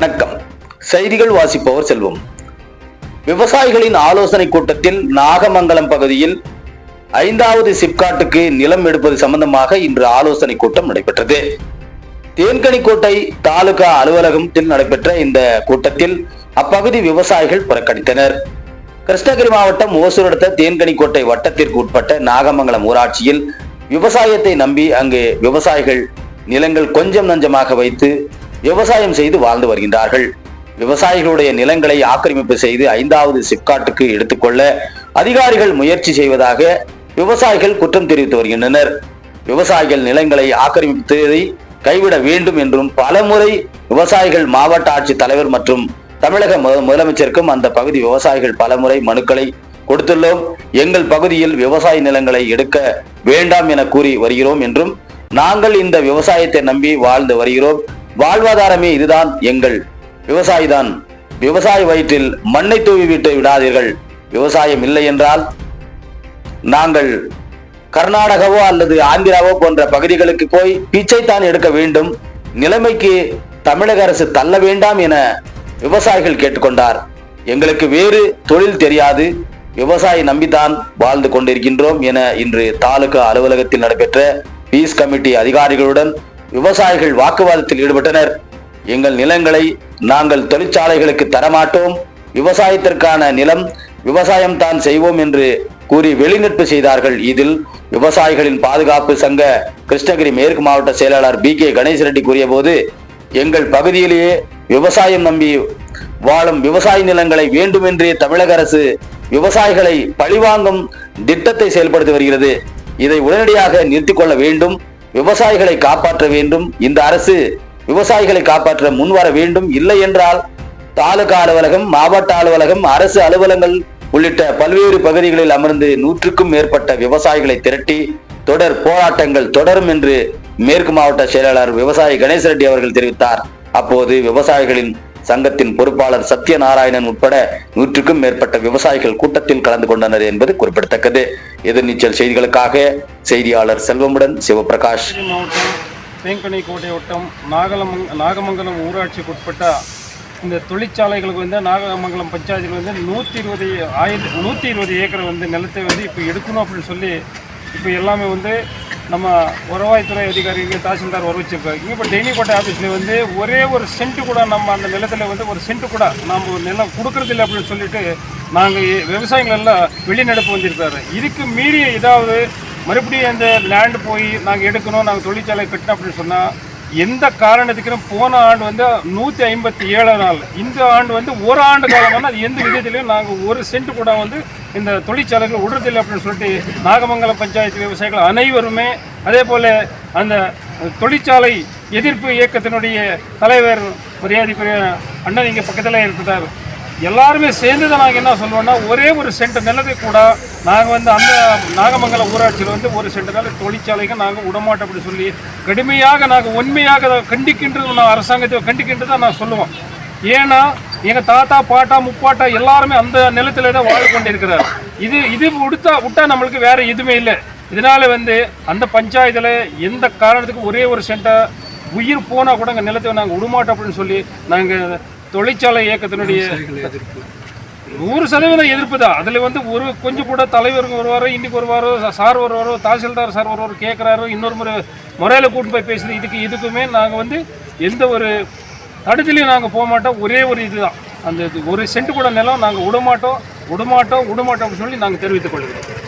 வணக்கம். செய்திகள் வாசிப்பவர் செல்வம். விவசாயிகளின் ஆலோசனை கூட்டத்தில் நாகமங்கலம் பகுதியில் ஐந்தாவது சிப்காட்டுக்கு நிலம் எடுப்பது சம்பந்தமாக இன்று ஆலோசனை கூட்டம் நடைபெற்றது. தேன்கனிக்கோட்டை தாலுகா அலுவலகத்தில் நடைபெற்ற இந்த கூட்டத்தில் அப்பகுதி விவசாயிகள் புறக்கணித்தனர். கிருஷ்ணகிரி மாவட்டம் ஓசூர் அடுத்த தேன்கனிக்கோட்டை வட்டத்திற்கு உட்பட்ட நாகமங்கலம் ஊராட்சியில் விவசாயத்தை நம்பி அங்கு விவசாயிகள் நிலங்கள் கொஞ்சம் நஞ்சமாக வைத்து விவசாயம் செய்து வாழ்ந்து வருகின்றார்கள். விவசாயிகளுடைய நிலங்களை ஆக்கிரமிப்பு செய்து ஐந்தாவது சிப்காட்டுக்கு எடுத்துக்கொள்ள அதிகாரிகள் முயற்சி செய்வதாக விவசாயிகள் குற்றம் தெரிவித்து வருகின்றனர். விவசாயிகள் நிலங்களை ஆக்கிரமித்ததை கைவிட வேண்டும் என்றும் பலமுறை விவசாயிகள் மாவட்ட ஆட்சித் தலைவர் மற்றும் தமிழக முதலமைச்சருக்கும் அந்த பகுதி விவசாயிகள் பலமுறை மனுக்களை கொடுத்துள்ளோம். எங்கள் பகுதியில் விவசாய நிலங்களை எடுக்க வேண்டாம் என கூறி வருகிறோம் என்றும் நாங்கள் இந்த விவசாயத்தை நம்பி வாழ்ந்து வருகிறோம். வாழ்வாதாரமே இதுதான் எங்கள் விவசாயிதான். விவசாய வயிற்றில் மண்ணை தூவி விட்டு விடாதீர்கள். விவசாயம் இல்லை என்றால் நாங்கள் கர்நாடகாவோ அல்லது ஆந்திராவோ போன்ற பகுதிகளுக்கு போய் பிச்சைத்தான் எடுக்க வேண்டும். நிலைமைக்கு தமிழக அரசு தள்ள வேண்டாம் என விவசாயிகள் கேட்டுக்கொண்டார். எங்களுக்கு வேறு தொழில் தெரியாது. விவசாயி நம்பித்தான் வாழ்ந்து கொண்டிருக்கின்றோம் என இன்று தாலுகா அலுவலகத்தில் நடைபெற்ற பீஸ் கமிட்டி அதிகாரிகளுடன் விவசாயிகள் வாக்குவாதத்தில் ஈடுபட்டனர். எங்கள் நிலங்களை நாங்கள் தொழிற்சாலைகளுக்கு தரமாட்டோம். விவசாயத்திற்கான நிலம் விவசாயம் தான் செய்வோம் என்று கூறி வெளிநடப்பு செய்தார்கள். இதில் விவசாயிகளின் பாதுகாப்பு சங்க கிருஷ்ணகிரி மேற்கு மாவட்ட செயலாளர் பி கே கணேஷ் ரெட்டி கூறியபோது எங்கள் பகுதியிலேயே விவசாயம் நம்பி வாழும் விவசாய நிலங்களை வேண்டுமென்றே தமிழக அரசு விவசாயிகளை பழிவாங்கும் திட்டத்தை செயல்படுத்தி வருகிறது. இதை உடனடியாக நிறுத்திக் கொள்ள வேண்டும். விவசாயிகளை காப்பாற்ற வேண்டும். இந்த அரசு விவசாயிகளை காப்பாற்ற முன்வர வேண்டும். இல்லை என்றால் தாலுகா அலுவலகம் மாவட்ட அலுவலகம் அரசு அலுவலகங்கள் உள்ளிட்ட பல்வேறு பகுதிகளில் அமர்ந்து நூற்றுக்கும் மேற்பட்ட விவசாயிகளை திரட்டி தொடர் போராட்டங்கள் தொடரும் என்று மேற்கு மாவட்ட செயலாளர் விவசாயி கணேச ரெட்டி அவர்கள் தெரிவித்தார். அப்போது விவசாயிகளின் சங்கத்தின் பொறுப்பாளர் சத்யநாராயணன் உட்பட நூற்றுக்கும் மேற்பட்ட விவசாயிகள் கூட்டத்தில் கலந்து கொண்டனர் என்பது குறிப்பிடத்தக்கது. எதிர்நீச்சல் செய்திகளுக்காக செய்தியாளர் செல்வமுடன் சிவபிரகாஷ். மாவட்டம் தேங்கனி கோட்டை வட்டம் நாகலமங் நாகமங்கலம் ஊராட்சிக்கு உட்பட்ட இந்த தொழிற்சாலைகளுக்கு வந்து நாகமங்கலம் பஞ்சாயத்தில் வந்து நூற்றி இருபது ஆயிரத்தி நூற்றி இருபது ஏக்கர் வந்து நிலத்தை வந்து இப்போ எடுக்கணும் அப்படின்னு சொல்லி இப்போ எல்லாமே வந்து நம்ம வருவாய்த்துறை அதிகாரிகள் தாசில்தார் வர வச்சிருக்காங்க இங்கே இப்போ டெய்னிக்கோட்டை ஆஃபீஸில் வந்து ஒரே ஒரு சென்ட்டு கூட நம்ம அந்த நிலத்தில் வந்து ஒரு சென்ட்டு கூட நம்ம நிலம் கொடுக்கறதில்ல அப்படின்னு சொல்லிட்டு நாங்கள் விவசாயிகள் எல்லாம் வெளிநடப்பு வந்திருக்காரு. இதுக்கு மீறிய ஏதாவது மறுபடியும் அந்த லேண்ட் போய் நாங்கள் எடுக்கணும் நாங்கள் தொழிற்சாலை கட்டணும் அப்படின்னு சொன்னால் எந்த காரணத்துக்கும் போன ஆண்டு வந்து நூற்றி ஐம்பத்தி ஏழு நாள். இந்த ஆண்டு வந்து ஒரு ஆண்டு காலமான அது எந்த விதத்திலையும் நாங்கள் ஒரு சென்ட் கூட வந்து இந்த தொழிற்சாலைகள் விடுறதில்லை அப்படின்னு சொல்லிட்டு நாகமங்கலம் பஞ்சாயத்து விவசாயிகள் அனைவருமே அதே போல் அந்த தொழிற்சாலை எதிர்ப்பு இயக்கத்தினுடைய தலைவர் மரியாதைக்குரிய அண்ணன் இங்கே பக்கத்தில் இருக்கிறார். எல்லாருமே சேர்ந்து தான் நாங்கள் என்ன சொல்லுவோம்னா ஒரே ஒரு சென்ட் நிலத்தை கூட நாங்கள் வந்து அந்த நாகமங்கலம் ஊராட்சியில் வந்து ஒரு சென்ட் நில தொழிற்சாலைக்கு நாங்கள் விடமாட்டோம் அப்படி சொல்லி கடுமையாக நாங்கள் உண்மையாக கண்டிக்கின்றது நான் அரசாங்கத்தை கண்டிக்கின்றது தான் நான் சொல்லுவோம். ஏன்னா எங்கள் தாத்தா பாட்டா முப்பாட்டா எல்லாருமே அந்த நிலத்தில் தான் வாழ் கொண்டிருக்கிறார். இது இது விடுத்தா விட்டா நம்மளுக்கு வேறு எதுவுமே இல்லை. இதனால் வந்து அந்த பஞ்சாயத்தில் எந்த காரணத்துக்கு ஒரே ஒரு சென்ட்டை உயிர் போனால் கூட எங்கள் நிலத்தை நாங்கள் விடமாட்டோம் அப்படின்னு சொல்லி நாங்கள் தொழிற்சாலை இயக்கத்தினுடைய நூறு சதவீதம் எதிர்ப்பு. தான் அதில் வந்து ஒரு கொஞ்சம் கூட தலைவர் வருவார் இன்னைக்கு வருவார் சார் வருவாரோ தாசில்தார் சார் வருவார் கேட்குறாரு இன்னொரு முறை முறையில் கூட்டு போய் பேசுறது இதுக்கு இதுக்குமே நாங்கள் வந்து எந்த ஒரு தடுத்துலையும் நாங்கள் போக மாட்டோம். ஒரே ஒரு இதுதான் அந்த இது ஒரு சென்ட் கூட நிலம் நாங்கள் விடமாட்டோம் விடமாட்டோம் விடமாட்டோம் அப்படின்னு சொல்லி நாங்கள் தெரிவித்துக் கொள்கிறோம்.